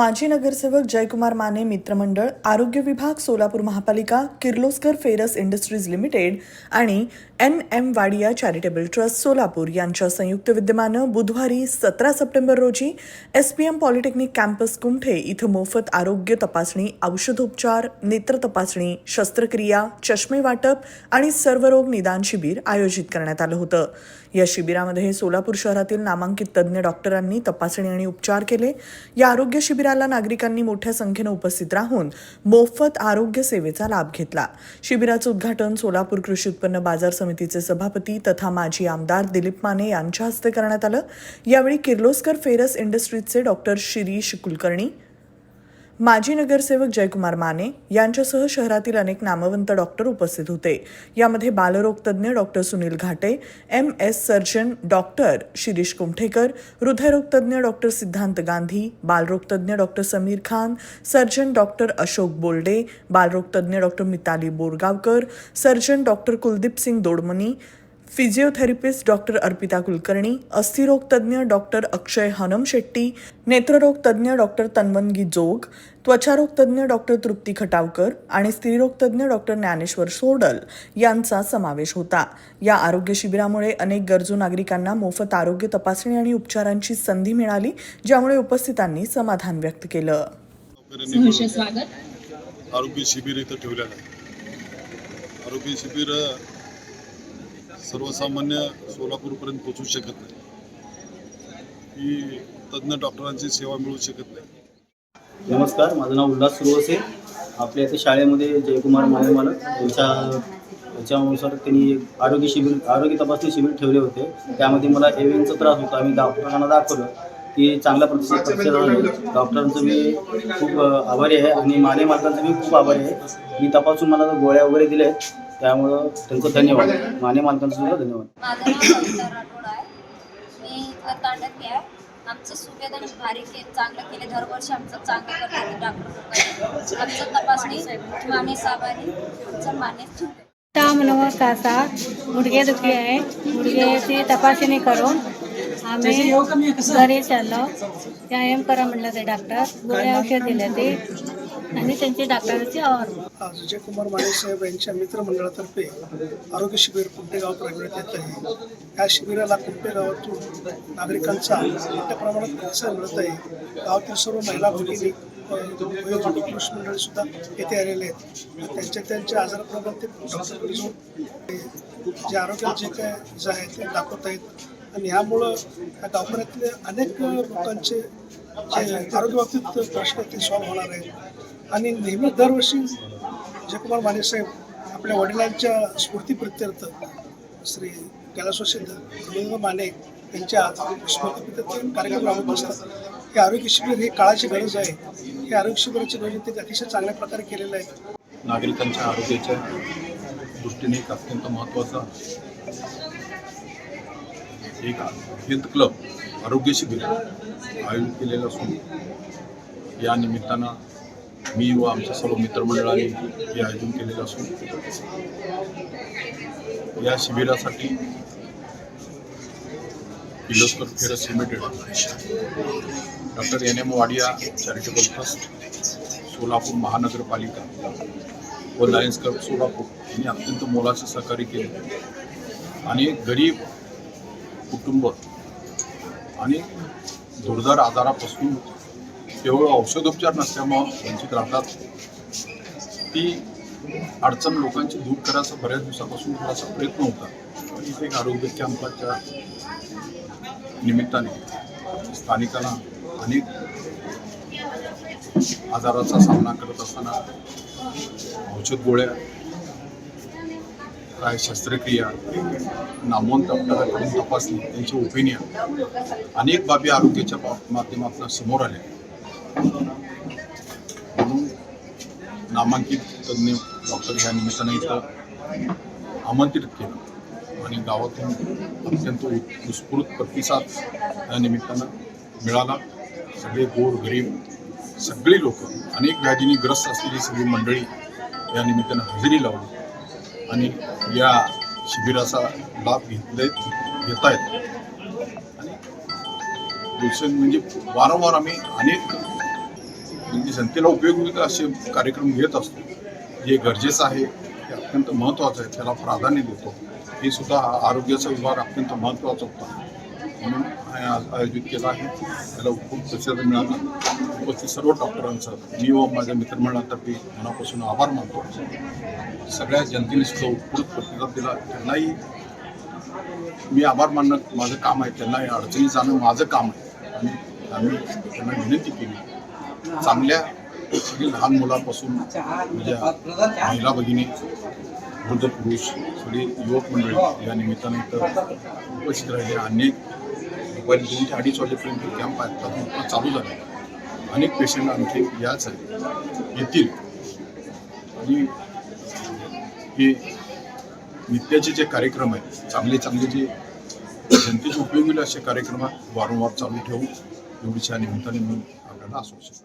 माजी नगरसेवक जयकुमार माने मित्रमंडळ आरोग्य विभाग सोलापूर महापालिका किर्लोस्कर फेरस इंडस्ट्रीज लिमिटेड आणि N M Wadia charitable trust Solapur यांच्या संयुक्त विद्यमानं बुधवारी सतरा सप्टेंबर रोजी S P M polytechnic campus Kumathe इथं मोफत आरोग्य तपासणी औषधोपचार नेत्र तपासणी शस्त्रक्रिया चष्मे वाटप आणि सर्व रोग निदान शिबिर आयोजित करण्यात आलं होतं. या शिबिरामध्ये सोलापूर शहरातील नामांकित तज्ज्ञ डॉक्टरांनी तपासणी आणि उपचार केले. या आरोग्य शिबिराला नागरिकांनी मोठ्या संख्येनं उपस्थित राहून मोफत आरोग्य सेवेचा लाभ घेतला. शिबिराचं उद्घाटन सोलापूर कृषी उत्पन्न बाजार समितीचे सभापती तथा माजी आमदार दिलीप माने यांच्या हस्ते करण्यात आलं. यावेळी किर्लोस्कर फेरस इंडस्ट्रीजचे डॉक्टर शिरीष कुलकर्णी माजी नगरसेवक जयकुमार माने यांच्यासह शहरातील अनेक नामवंत डॉक्टर उपस्थित होते. यामध्ये बालरोगतज्ञ doctor Sunil Ghate M S surgeon doctor Shirish Kumthekar हृदयरोगतज्ञ doctor Siddhant Gandhi बालरोगतज्ञ doctor Samir Khan surgeon doctor Ashok Bolde बालरोगतज्ञ doctor Mitali Borgaonkar surgeon doctor Kuldeep Singh Dodmani physiotherapist doctor Arpita Kulkarni अस्थिरोग तज्ज्ञ डॉक्टर अक्षय हनम शेट्टी नेत्ररोग तज्ज्ञ doctor तन्वनगी जोग त्वचारोग तज्ज्ञ doctor तृप्ती खटावकर आणि स्त्रीरोग तज्ज्ञ doctor Dnyaneshwar सोडल यांचा समावेश होता. या आरोग्य शिबिरामुळे अनेक गरजू नागरिकांना मोफत आरोग्य तपासणी आणि उपचारांची संधी मिळाली ज्यामुळे उपस्थितांनी समाधान व्यक्त केलं. आरोग्य शिबिर इथं ठेवलेलं आहे. आरोग्य शिबिर सर्वसामान्य सोलापूरपर्यंत पोचू शकत नाही. ही तज्ज्ञ डॉक्टरांची सेवा मिळू शकत नाही. नमस्कार माझं नाव उल्हास सुरवसे. आपल्या इथे शाळेमध्ये जयकुमार माने मालक यांच्या त्याच्यानुसार त्यांनी आरोग्य शिबिर आरोग्य तपासणी शिबिर ठेवले होते. त्यामध्ये मला एव्हिनचा त्रास होता. आम्ही डॉक्टरांना दाखवलं की चांगल्या प्रतिसाद प्रतिसाद आहे. डॉक्टरांचं मी खूप आभारी आहे आणि माने मालकांचं मी खूप आभारी आहे. मी तपासून मला गोळ्या वगैरे दिल्या आहेत. त्यामुळं त्यांचं धन्यवाद. माने मालकांचं सुद्धा धन्यवाद. माझं नाव सविता राठोड आहे. मी आहे. आमचं भारी के चांगलं केले. दरवर्षी आमचं चांगलं करतात डॉक्टर आमचं तपासणी माने आमचं माने मनोहर कासा गुडघेदुखी आहे. गुडघ्याची तपासणी करून आम्ही घरी चाललो. व्यायाम करा म्हणलं ते डॉक्टर गोळ्या औषध दिले ते. आणि त्यांची डॉक्टरांची आवड आज माने साहेब यांच्या मित्रमंडळातर्फे आरोग्य शिबिर कुंटेगाव राबविण्यात येत आहे. या शिबिराला कुंटेगावातून नागरिकांचा मोठ्या प्रमाणात प्रतिसाद मिळत आहे. गावातील सर्व महिला भगिनी पुरुष मंडळी सुद्धा येथे आलेले आहेत. त्यांच्या त्यांच्या आजाराप्रमाणे ते डॉक्टरकडे जाऊन जे आरोग्यात जे काय जे आहे ते दाखवत आहेत. आणि यामुळं या गावकऱ्यातले अनेक लोकांचे जे आरोग्य बाबतीत प्रश्न ते सॉल्व्ह होणार आहेत. आणि नेहमी दरवर्षी जयकुमार माने साहेब आपल्या वडिलांच्या स्मृतीप्रित्यर्थ श्री कैलासवासी रवींद्र माने यांच्या स्मृतीप्रित्यर्थ कार्यक्रम राबवत असतात हे आरोग्य शिबिर हे काळाची गरज आहे. हे आरोग्य शिबिराची गरज ते अतिशय चांगल्या प्रकारे केलेलं आहे. नागरिकांच्या आरोग्याच्या दृष्टीने एक अत्यंत महत्त्वाचा एक हेल्थ क्लब आरोग्य शिबिर आयोजित केलेलं असून या निमित्तानं मी व आमच्या सर्व मित्रमंडळाने हे आयोजन केलेलं असून या शिबिरासाठी Kirloskar ferrous limited doctor N M Wadia charitable trust Solapur महानगरपालिका व लायन्स क्लब सोलापूर यांनी अत्यंत मोलाचे सहकार्य केले. आणि गरीब कुटुंब आणि जोरदार आजारापासून केवळ औषधोपचार नसल्यामुळं वंचित राहतात. ती अडचण लोकांची दूर करायचा बऱ्याच दिवसापासून थोडासा प्रयत्न होता. पण इथे एक आरोग्य कॅम्पाच्या निमित्ताने स्थानिकांना अनेक आजाराचा सामना करत असताना औषध गोळ्या काय शस्त्रक्रिया नामवंत डॉक्टरांकडून तपासणी त्यांची ओपिनियन अनेक बाबी आरोग्याच्या माध्यमातून समोर आल्या. नामांकित तज्ज्ञ डॉक्टर या निमित्तानं इथं आमंत्रित केलं. आणि गावातून अत्यंत उत्स्फूर्त प्रतिसाद या निमित्तानं मिळाला. सगळे गोर गरीब सगळी लोक अनेक व्याधींनी ग्रस्त असलेली सगळी मंडळी या निमित्तानं हजेरी लावली. आणि या शिबिराचा लाभ घेतले घेत आहेत आणि दिवसे म्हणजे वारंवार आम्ही अनेक म्हणजे जनतेला उपयोगी असे कार्यक्रम घेत असतो? जे गरजेचं आहे ते अत्यंत महत्त्वाचं आहे त्याला प्राधान्य देतो. हे सुद्धा हा आरोग्याचा विभाग अत्यंत महत्त्वाचा होता. म्हणून आज आयोजित केला आहे. त्याला खूप प्रतिसाद मिळाला. उपस्थित सर्व डॉक्टरांचं मी व माझ्या मित्रमंडळातर्फे मनापासून आभार मानतो. सगळ्या जनतेने सुद्धा उत्स्फूर्त प्रतिसाद दिला. त्यांनाही मी आभार मानणं माझं काम आहे. त्यांनाही अडचणी जाणं माझं काम आहे. आणि आम्ही त्यांना विनंती केली. चांगल्या सगळी लहान मुलापासून म्हणजे महिला भगिनी वृद्ध पुरुष सगळी युवक मंडळी या निमित्ताने इथं उपस्थित राहिले. अनेक दुपारी दोन ते अडीच वाजेपर्यंत कॅम्प आता चालू झाले. अनेक पेशंट आणखी याच येतील. आणि हे नित्याचे जे कार्यक्रम आहेत चांगले चांगले जे जनतेचे उपयोगी असे कार्यक्रम वारंवार चालू ठेवू एवढीच्या निमित्ताने मी आपल्याला आश्वासन